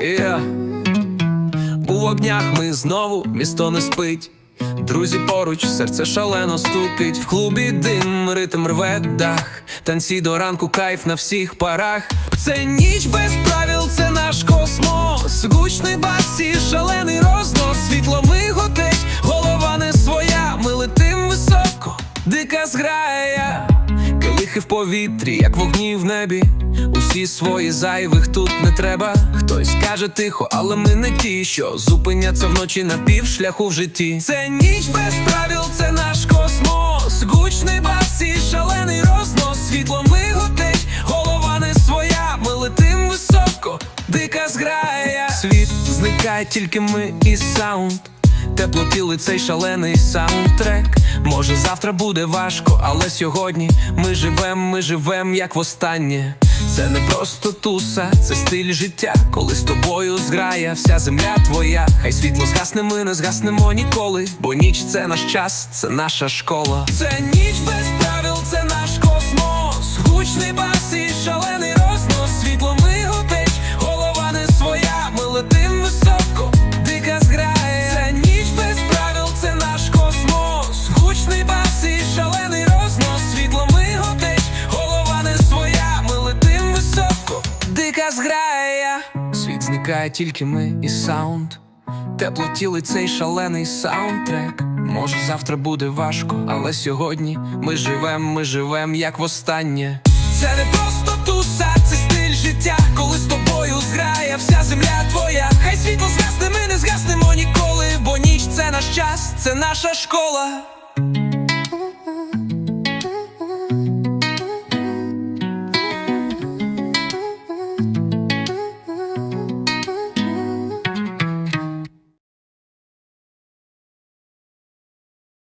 Yeah. У огнях ми знову місто не спить. Друзі поруч, серце шалено стукить, в клубі дим, ритм рве дах, танці до ранку, кайф на всіх парах. Це ніч без правил, це наш космос, гучний бас і шалений рознос, світло миготе. В повітрі, як вогні в небі. Усі свої зайвих тут не треба. Хтось каже тихо, але ми не ті, що зупиняться вночі на півшляху в житті. Це ніч без правил, це наш космос. Гучний бас і шалений рознос. Світло миготить, голова не своя. Ми летим високо, дика зграя. Світ зникає, тільки ми і саунд. Теплотіли цей шалений саундтрек. Може, завтра буде важко, але сьогодні ми живем, ми живем, як востаннє. Це не просто туса, це стиль життя. Коли з тобою зграє вся земля твоя. Хай світло згасне, ми не згаснемо ніколи. Бо ніч це наш час, це наша школа. Це ніч без правил, це наш космос. Гучний бас і шалений рознос. Світло миготить, голова не своя. Ми летим дика зграє. Світ зникає, тільки ми і саунд. Теплотілий цей шалений саундтрек. Може, завтра буде важко, але сьогодні ми живем, ми живем, як востаннє. Це не просто туса, це стиль життя. Коли з тобою зграє вся земля твоя. Хай світло згасне, ми не згаснемо ніколи, бо ніч це наш час, це наша школа.